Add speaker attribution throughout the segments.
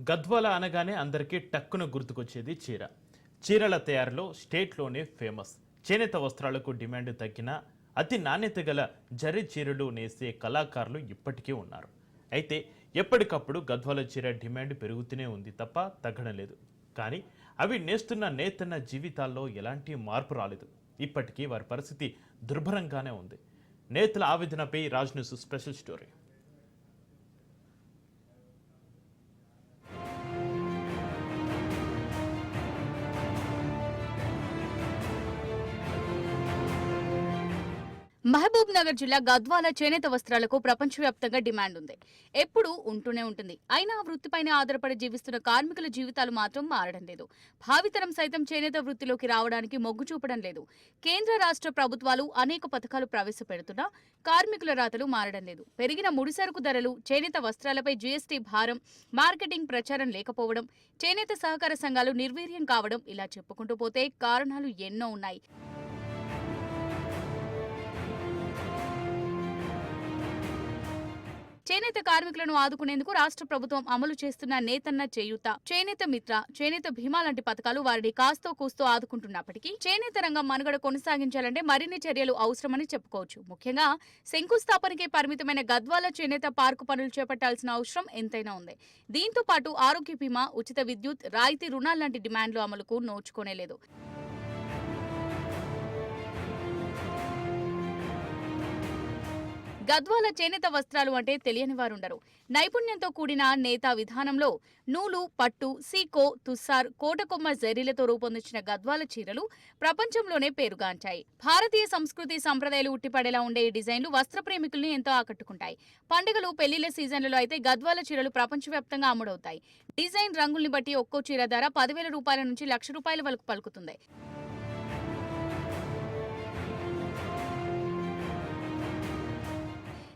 Speaker 1: గద్వాల అనగానే అందరికీ టక్కున గుర్తుకొచ్చేది చీర. చీరల తయారీలో స్టేట్లోనే ఫేమస్. చేనేత వస్త్రాలకు డిమాండ్ తగ్గిన అతి నాణ్యత గల జరి చీరలు నేసే కళాకారులు ఇప్పటికీ ఉన్నారు. అయితే ఎప్పటికప్పుడు గద్వాల చీర డిమాండ్ పెరుగుతూనే ఉంది తప్ప తగ్గడం లేదు కానీ అవి నేస్తున్న నేతన్న జీవితాల్లో ఎలాంటి మార్పు రాలేదు. ఇప్పటికీ వారి పరిస్థితి దుర్భరంగానే ఉంది. నేతల ఆవేదనపై Raj news special story.
Speaker 2: Mahabub Nagar జిల్లా గద్వాల చేనేత వస్త్రాలకు ప్రపంచవ్యాప్తంగా డిమాండ్ ఉంది. ఎప్పుడూ ఉంటూనే ఉంటుంది. అయినా ఆ వృత్తిపైన ఆధారపడి జీవిస్తున్న కార్మికుల జీవితాలు మాత్రం మారడం లేదు. భావితరం సైతం చేనేత వృత్తిలోకి రావడానికి మొగ్గు చూపడం లేదు. కేంద్ర రాష్ట్ర ప్రభుత్వాలు అనేక పథకాలు ప్రవేశపెడుతున్నా కార్మికుల రాతలు మారడం లేదు. పెరిగిన ముడిసరుకు ధరలు చేనేత వస్త్రాలపై జీఎస్టీ భారం మార్కెటింగ్ ప్రచారం లేకపోవడం చేనేత సహకార సంఘాలు నిర్వీర్యం కావడం ఇలా చెప్పుకుంటూ పోతే కారణాలు ఎన్నో ఉన్నాయి. చేనేత కార్మికులను ఆదుకునేందుకు రాష్ట్ర ప్రభుత్వం అమలు చేస్తున్న నేతన్న చేయూత. చేనేత మిత్ర చేనేత భీమా లాంటి పథకాలు వారిని కాస్తో కూస్తో ఆదుకుంటున్నప్పటికీ చేనేత రంగం మనుగడ కొనసాగించాలంటే మరిన్ని చర్యలు అవసరమని చెప్పుకోవచ్చు. ముఖ్యంగా శంకుస్థాపనకే పరిమితమైన గద్వాల చేనేత పార్కు పనులు చేపట్టాల్సిన అవసరం ఎంతైనా ఉంది. దీంతో పాటు ఆరోగ్య బీమా ఉచిత విద్యుత్ రాయితీ రుణాలు లాంటి డిమాండ్లు అమలుకు నోచుకోనేలేదు. గద్వాల చేనేత వస్త్రాలు అంటే తెలియని వారుండరు. నైపుణ్యంతో కూడిన నేత విధానంలో నూలు పట్టు సీకో తుస్సార్ కోటకొమ్మ జరీలతో రూపొందించిన గద్వాల చీరలు ప్రపంచంలోనే పేరుగాంచాయి. భారతీయ సంస్కృతి సంప్రదాయాలు ఉట్టిపడేలా ఉండే ఈ డిజైన్లు వస్త్ర ప్రేమికుల్ని ఎంతో ఆకట్టుకుంటాయి. పండుగలు పెళ్ళిళ్ళ సీజన్లలో అయితే గద్వాల చీరలు ప్రపంచవ్యాప్తంగా అమ్ముడవుతాయి. డిజైన్ రంగుల్ని బట్టి ఒక్కో చీర ధర పదివేల రూపాయల నుంచి లక్ష రూపాయల వరకు పలుకుతుంది.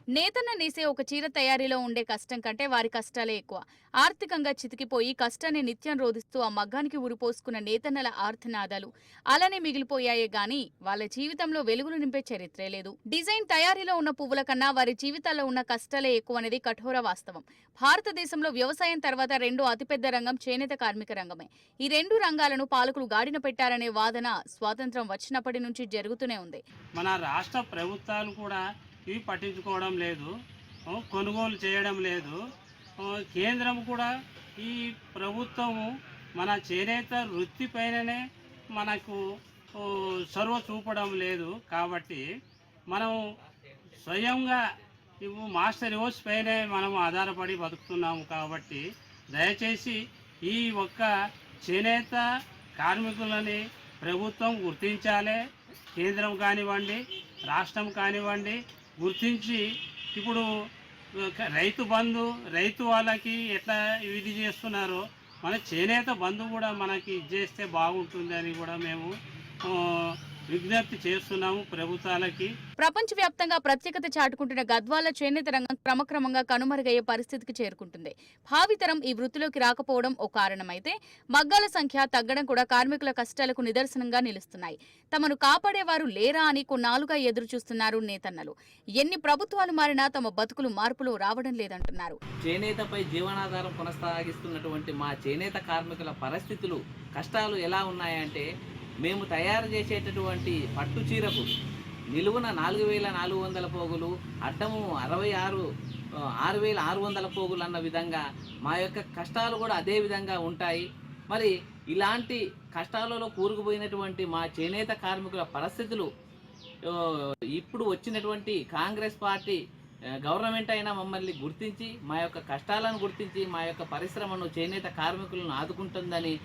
Speaker 2: నేతన్న నేసే ఒక చీర తయారీలో ఉండే కష్టం కంటే వారి కష్టాలే ఎక్కువ. ఆర్థికంగా చితికిపోయి కష్టాన్ని నిత్యం రోధిస్తూ ఆ మగ్గానికి ఉరిపోసుకున్న నేతన్నల ఆర్థనాదాలు అలానే మిగిలిపోయాయే గాని వాళ్ళ జీవితంలో వెలుగులు నింపే చరిత్రే లేదు. డిజైన్ తయారీలో ఉన్న పువ్వుల కన్నా వారి జీవితాల్లో ఉన్న కష్టాలే ఎక్కువ అనేది కఠోర వాస్తవం. భారతదేశంలో వ్యవసాయం తర్వాత రెండో అతిపెద్ద రంగం చేనేత కార్మిక రంగమే. ఈ రెండు రంగాలను పాలకులు గాడిన పెట్టారనే వాదన స్వాతంత్రం వచ్చినప్పటి నుంచి జరుగుతూనే ఉంది.
Speaker 3: మన రాష్ట్ర ప్రభుత్వాలు కూడా ఇవి పట్టించుకోవడం లేదు. కొనుగోలు చేయడం లేదు. కేంద్రం కూడా ఈ ప్రభుత్వము మన చేనేత వృత్తి పైననే మనకు సర్వ చూపడం లేదు. కాబట్టి మనం స్వయంగా ఇవి మాస్టర్ యోస్ పైనే మనం ఆధారపడి బతుకుతున్నాము కాబట్టి దయచేసి ఈ ఒక్క చేనేత కార్మికులని ప్రభుత్వం గుర్తించాలి. కేంద్రం కానివ్వండి రాష్ట్రం కానివ్వండి గుర్తించి ఇప్పుడు రైతు బంధు రైతు వాళ్ళకి ఎట్లా ఇది చేస్తున్నారో మన చేనేత బంధు కూడా మనకి ఇది చేస్తే బాగుంటుంది అని కూడా మేము విజ్ఞప్తి చేస్తున్నాము ప్రభుత్వాలకి.
Speaker 2: ప్రపంచవ్యాప్తంగా ప్రత్యేకత చాటుకుంటున్న గద్వాల చేనేత రంగం క్రమక్రమంగా కనుమరుగయ్యే పరిస్థితికి చేరుకుంటుంది. భావితరం ఈ వృత్తిలోకి రాకపోవడం ఓ కారణమైతే మగ్గాల సంఖ్య తగ్గడం కూడా కార్మికుల కష్టాలకు నిదర్శనంగా నిలుస్తున్నాయి. తమను కాపాడేవారు లేరా అని కొన్నాళ్ళుగా ఎదురు చూస్తున్నారు నేతన్నలు. ఎన్ని ప్రభుత్వాలు మారినా తమ బతుకులు మార్పులు రావడం లేదంటున్నారు.
Speaker 4: చేనేతపై జీవనాధారం కొనసాగిస్తున్నటువంటి మా చేనేత కార్మికుల పరిస్థితులు కష్టాలు ఎలా ఉన్నాయంటే మేము తయారు చేసేటటువంటి పట్టు చీరకు నిలువున నాలుగు వేల నాలుగు వందల పోగులు అడ్డము అరవై ఆరు ఆరు వేల ఆరు వందల పోగులు అన్న విధంగా మా యొక్క కష్టాలు కూడా అదే విధంగా ఉంటాయి. మరి ఇలాంటి కష్టాలలో కూరుకుపోయినటువంటి మా చేనేత కార్మికుల పరిస్థితులు ఇప్పుడు వచ్చినటువంటి కాంగ్రెస్ పార్టీ గవర్నమెంట్ అయినా మమ్మల్ని గుర్తించి మా యొక్క కష్టాలను గుర్తించి మా యొక్క పరిశ్రమను చేనేత కార్మికులను ఆదుకుంటుందని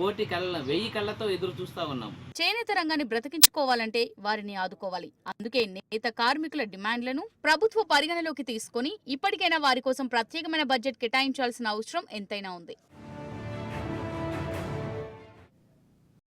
Speaker 4: కోటి కళ్ళ వెయ్యి కళ్ళతో ఎదురు చూస్తా ఉన్నాం.
Speaker 2: చేనేత రంగాన్ని బ్రతికించుకోవాలంటే వారిని ఆదుకోవాలి. అందుకే నేత కార్మికుల డిమాండ్లను ప్రభుత్వ పరిగణలోకి తీసుకొని ఇప్పటికైనా వారి కోసం ప్రత్యేకమైన బడ్జెట్ కేటాయించాల్సిన అవసరం ఎంతైనా ఉంది.